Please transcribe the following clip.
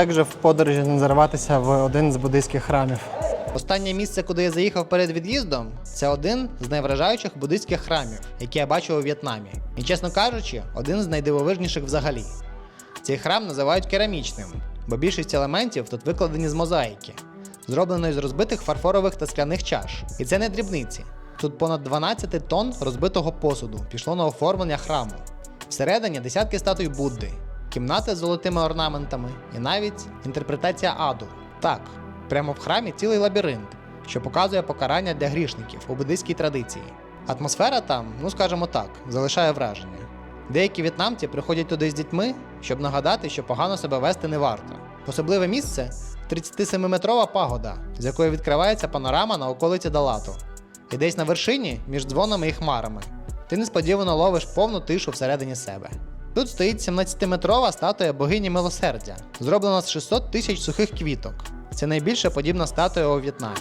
як же в подорожі не зарватися в один з буддийських храмів? Останнє місце, куди я заїхав перед від'їздом, це один з найвражаючих буддийських храмів, які я бачив у В'єтнамі. І, чесно кажучи, один з найдивовижніших взагалі. Цей храм називають керамічним, бо більшість елементів тут викладені з мозаїки, зробленої з розбитих фарфорових та скляних чаш. І це не дрібниці. Тут понад 12 тонн розбитого посуду пішло на оформлення храму. Всередині десятки статуй Будди, кімнати з золотими орнаментами і навіть інтерпретація аду. Так, прямо в храмі цілий лабіринт, що показує покарання для грішників у буддийській традиції. Атмосфера там, ну скажімо так, залишає враження. Деякі в'єтнамці приходять туди з дітьми, щоб нагадати, що погано себе вести не варто. Особливе місце 37-метрова пагода, з якої відкривається панорама на околиці Далату. І десь на вершині, між дзвонами і хмарами, ти несподівано ловиш повну тишу всередині себе. Тут стоїть 17-метрова статуя богині милосердя, зроблена з 600 тисяч сухих квіток. Це найбільша подібна статуя у В'єтнамі.